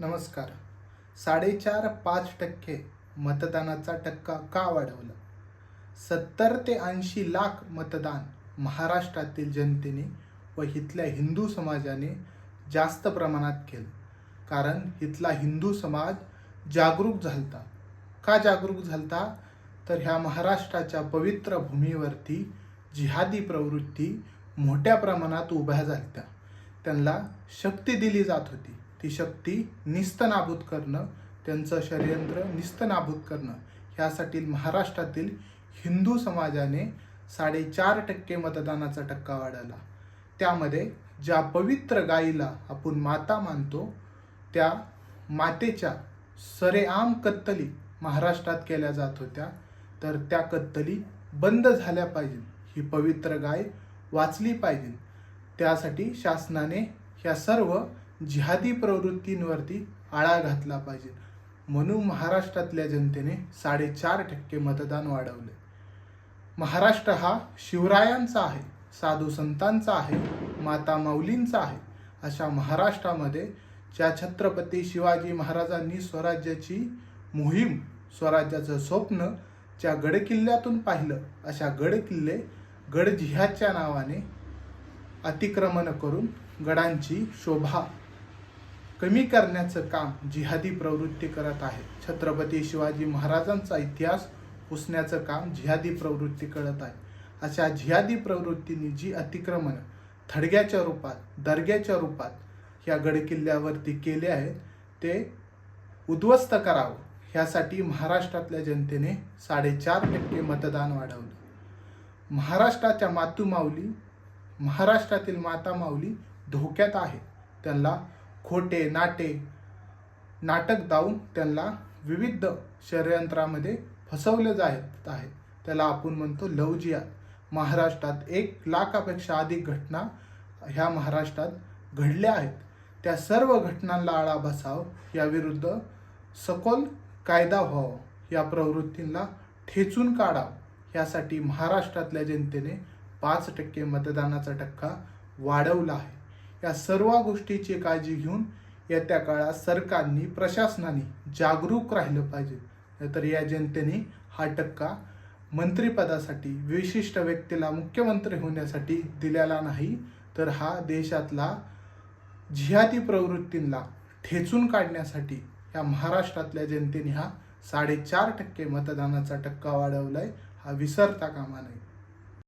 नमस्कार. साडेचार पाच टक्के मतदानाचा टक्का का वाढवला? सत्तर ते ऐंशी लाख मतदान महाराष्ट्रातील जनतेने व इथल्या हिंदू समाजाने जास्त प्रमाणात केलं. कारण इथला हिंदू समाज जागरूक झालता. का जागरूक झालता? तर ह्या महाराष्ट्राच्या पवित्र भूमीवरती जिहादी प्रवृत्ती मोठ्या प्रमाणात उभ्या झालत्या. त्यांना शक्ती दिली जात होती. ती शक्ती निस्तनाभूत करणं त्यांचं षडयंत्र निस्तनाभूत करणं. ह्यासाठी महाराष्ट्रातील हिंदू समाजाने साडेचार टक्के मतदानाचा टक्का वाढवला. त्यामध्ये ज्या पवित्र गायीला आपण माता मानतो त्या मातेच्या सरेआम कत्तली महाराष्ट्रात केल्या जात होत्या. तर त्या कत्तली बंद झाल्या पाहिजे ही पवित्र गाय वाचली पाहिजे त्यासाठी शासनाने ह्या सर्व जिहादी प्रवृत्तींवरती आळा घातला पाहिजे. म्हणून महाराष्ट्रातल्या जनतेने साडेचार टक्के मतदान वाढवले. महाराष्ट्र हा शिवरायांचा आहे साधू संतांचा आहे माता माऊलींचा आहे अशा महाराष्ट्रामध्ये ज्या छत्रपती शिवाजी महाराजांनी स्वराज्याची मोहीम स्वराज्याचं स्वप्न ज्या गडकिल्ल्यातून पाहिलं अशा गडकिल्ले गडजिह्याच्या नावाने अतिक्रमण करून गडांची शोभा कमी करण्याचं काम जिहादी प्रवृत्ती करत आहे. छत्रपती शिवाजी महाराजांचा इतिहास पुसण्याचं काम जिहादी प्रवृत्ती करत आहे. अशा जिहादी प्रवृत्तींनी जी अतिक्रमण थडग्याच्या रूपात दर्ग्याच्या रूपात ह्या गडकिल्ल्यावरती केले आहेत ते उद्ध्वस्त करावं. ह्यासाठी महाराष्ट्रातल्या जनतेने साडेचार टक्के मतदान वाढवलं. महाराष्ट्राच्या मातुमाऊली महाराष्ट्रातील माता माऊली धोक्यात आहे त्यांना खोटे नाटे नाटक दावून त्यांना विविध षडयंत्रामध्ये फसवले जात आहे. त्याला आपण म्हणतो लवजिया महाराष्ट्रात एक लाखापेक्षा अधिक घटना ह्या महाराष्ट्रात घडल्या आहेत. त्या सर्व घटनांना आळा बसाव याविरुद्ध सखोल कायदा व्हावा या प्रवृत्तींना ठेचून काढावं. यासाठी महाराष्ट्रातल्या जनतेने पाच टक्के मतदानाचा टक्का वाढवला आहे. या सर्व गोष्टीची काळजी घेऊन येत्या काळात सरकारनी प्रशासनाने जागरूक राहिलं पाहिजे. तर या जनतेने हा टक्का मंत्रिपदासाठी विशिष्ट व्यक्तीला मुख्यमंत्री होण्यासाठी दिलेला नाही तर हा देशातला जिहादी प्रवृत्तींना ठेचून काढण्यासाठी या महाराष्ट्रातल्या जनतेने हा साडेचार टक्के मतदानाचा टक्का वाढवलाय. हा विसरता कामा नये.